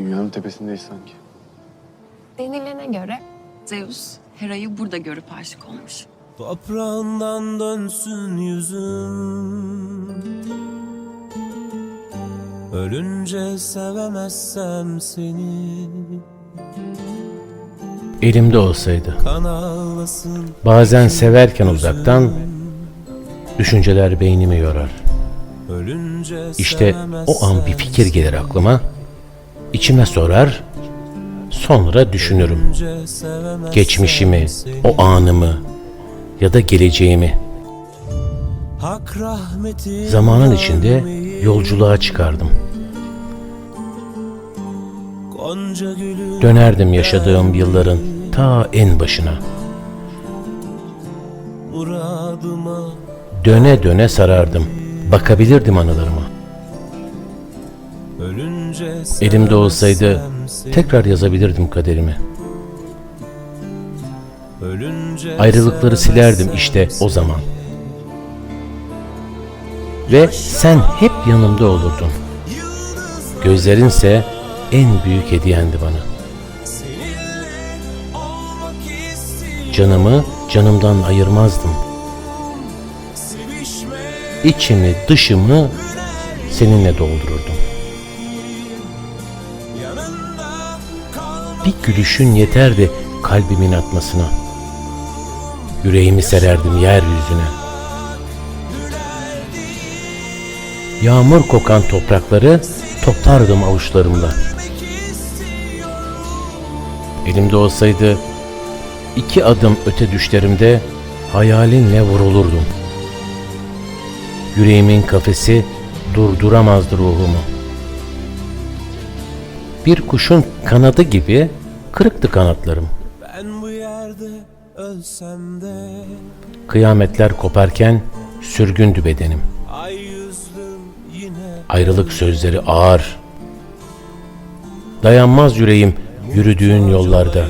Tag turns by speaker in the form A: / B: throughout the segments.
A: Dünyanın tepesindeyiz sanki.
B: Denilene göre Zeus Hera'yı burada görüp aşık olmuş.
C: Toprağından dönsün yüzüm Ölünce sevemezsem seni
D: Elimde olsaydı. Bazen severken uzaktan düşünceler beynimi yorar. İşte o an bir fikir gelir aklıma. İçime sorar, sonra düşünürüm. Geçmişimi, o anımı ya da geleceğimi. Zamanın içinde yolculuğa çıkardım. Dönerdim yaşadığım yılların ta en başına. Döne döne sarardım. Bakabilirdim anılarıma. Elimde olsaydı tekrar yazabilirdim kaderimi. Ayrılıkları silerdim işte o zaman. Ve sen hep yanımda olurdun. Gözlerinse en büyük hediyendi bana. Canımı canımdan ayırmazdım. İçimi dışımı seninle doldururdum. Bir gülüşün yeterdi kalbimin atmasına. Yüreğimi sererdim yeryüzüne. Yağmur kokan toprakları toplardım avuçlarımla. Elimde olsaydı iki adım öte düşlerimde hayalinle vurulurdum. Yüreğimin kafesi durduramazdı ruhumu. Bir kuşun kanadı gibi kırıktı kanatlarım.
C: Ben bu yerde ölsem de
D: Kıyametler koparken sürgündü bedenim.
C: Ay yüzlüm yine
D: Ayrılık sözleri ağır. Dayanmaz yüreğim yürüdüğün yollarda.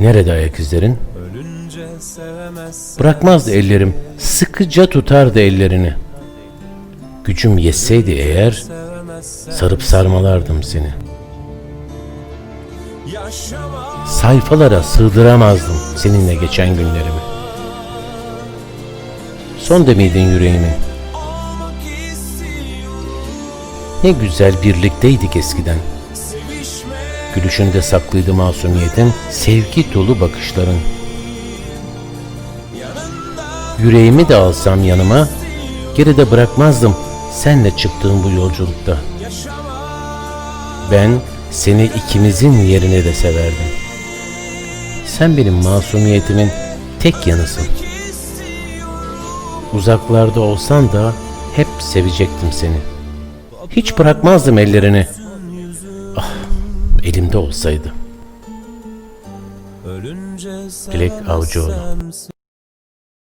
D: Nerede ayak izlerin?
C: Ölünce sevemezsen
D: Bırakmazdı ellerim, sıkıca tutardı ellerini. Gücüm yetseydi eğer, sarıp sarmalardım seni. Sayfalara sığdıramazdım seninle geçen günlerimi. Son demiydin yüreğimin. Ne güzel birlikteydik eskiden. Gülüşünde saklıydı masumiyetin, sevgi dolu bakışların. Yüreğimi de alsam yanıma, geride bırakmazdım senle çıktığım bu yolculukta. Ben seni ikimizin yerine de severdim. Sen benim masumiyetimin tek yanısın. Uzaklarda olsan da hep sevecektim seni. Hiç bırakmazdım ellerini. Ah, elimde olsaydı. Dilek Avcıoğlu.